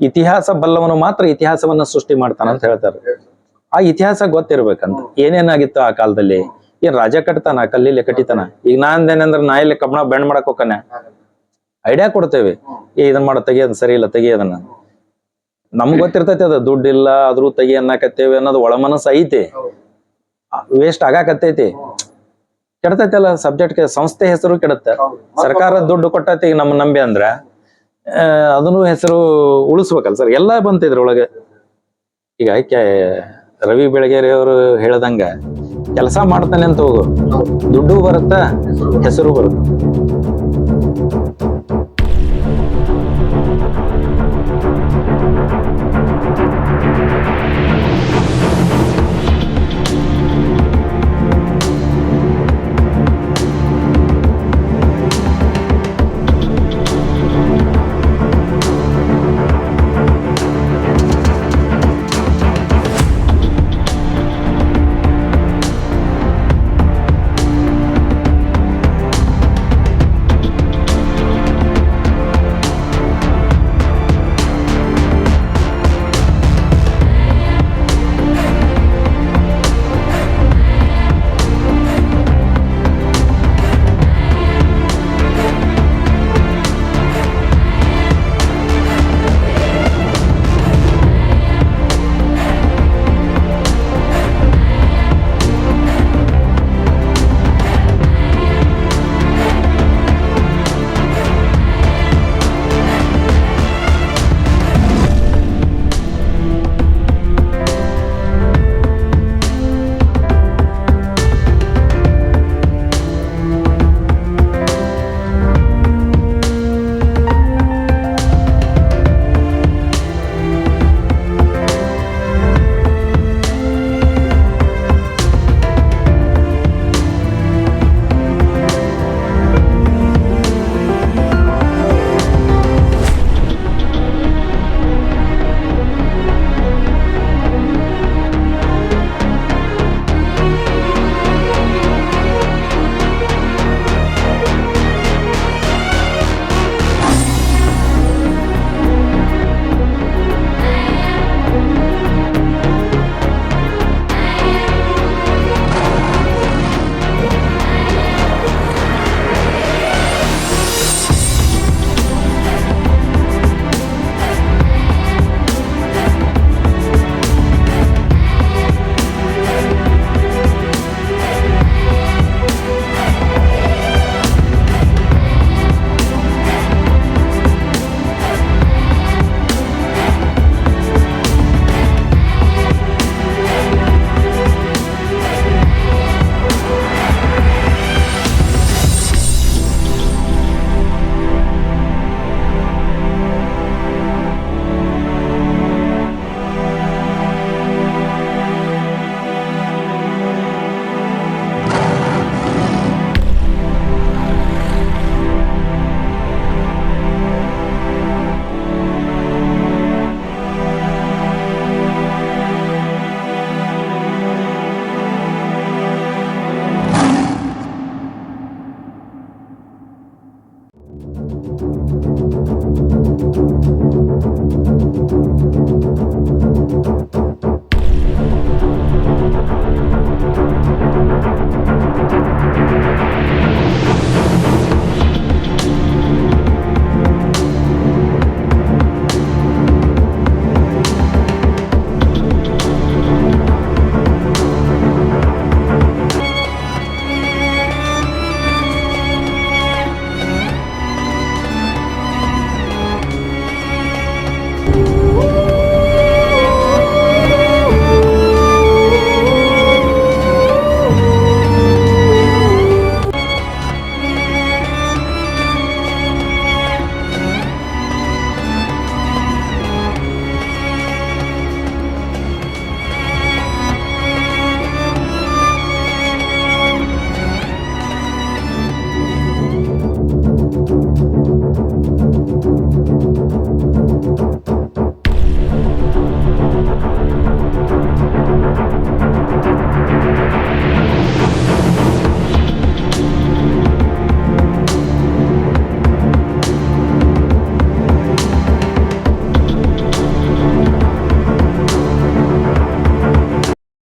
S1: ಇತಿಹಾಸ ಬಲ್ಲವನು ಮಾತ್ರ ಇತಿಹಾಸವನ್ನ ಸೃಷ್ಟಿ ಮಾಡ್ತಾನಂತ ಹೇಳ್ತಾರೆ. ಆ ಇತಿಹಾಸ ಗೊತ್ತಿರ್ಬೇಕಂತ. ಏನೇನಾಗಿತ್ತು ಆ ಕಾಲದಲ್ಲಿ? ಏನ್ ರಾಜ ಕಟ್ತಾನ, ಕಲ್ಲಿಲೆ ಕಟ್ಟಿತಾನ. ಈಗ ನಾಂದೇನಂದ್ರ ನಾ ಇಲ್ಲಿ ಕಬ್ಬಣ ಬೆಂಡ್ ಮಾಡಕ್ ಹೋಗ್ತಾನೆ ಐಡಿಯಾ ಕೊಡ್ತೇವೆ. ಏ, ಇದನ್ ಮಾಡ ತೆಗಿಯೋದ್ ಸರಿ ಇಲ್ಲ ತೆಗಿಯೋದನ್ನ ನಮ್ಗ್ ಗೊತ್ತಿರ್ತೈತಿ ಅದ. ದುಡ್ಡು ಇಲ್ಲ ಆದ್ರೂ ತೆಗಿ ಅನ್ನಕತ್ತೇವೆ ಅನ್ನೋದು ಒಳ ಮನಸ್ಸು ಐತಿ. ವೇಸ್ಟ್ ಆಗಾಕತ್ತೈತಿ. ಕೆಡತೈತಲ್ಲ ಸಬ್ಜೆಕ್ಟ್ ಸಂಸ್ಥೆ ಹೆಸರು ಕೆಡುತ್ತೆ. ಸರ್ಕಾರ ದುಡ್ಡು ಕೊಟ್ಟೈತಿ ನಮ್ಮ ನಂಬಿ ಅಂದ್ರ. ಅದನ್ನು ಹೆಸರು ಉಳಿಸ್ಬೇಕಲ್ಲ ಸರ್. ಎಲ್ಲ ಬಂತ ಒಳಗೆ. ಈಗ ರವಿ ಬೆಳಗೇರಿ ಅವರು ಹೇಳ್ದಂಗ ಕೆಲಸ ಮಾಡ್ತಾನೆ ಅಂತ ಹೋಗು. ದುಡ್ಡು ಬರುತ್ತಾ? ಹೆಸರು ಬರುತ್ತೆ?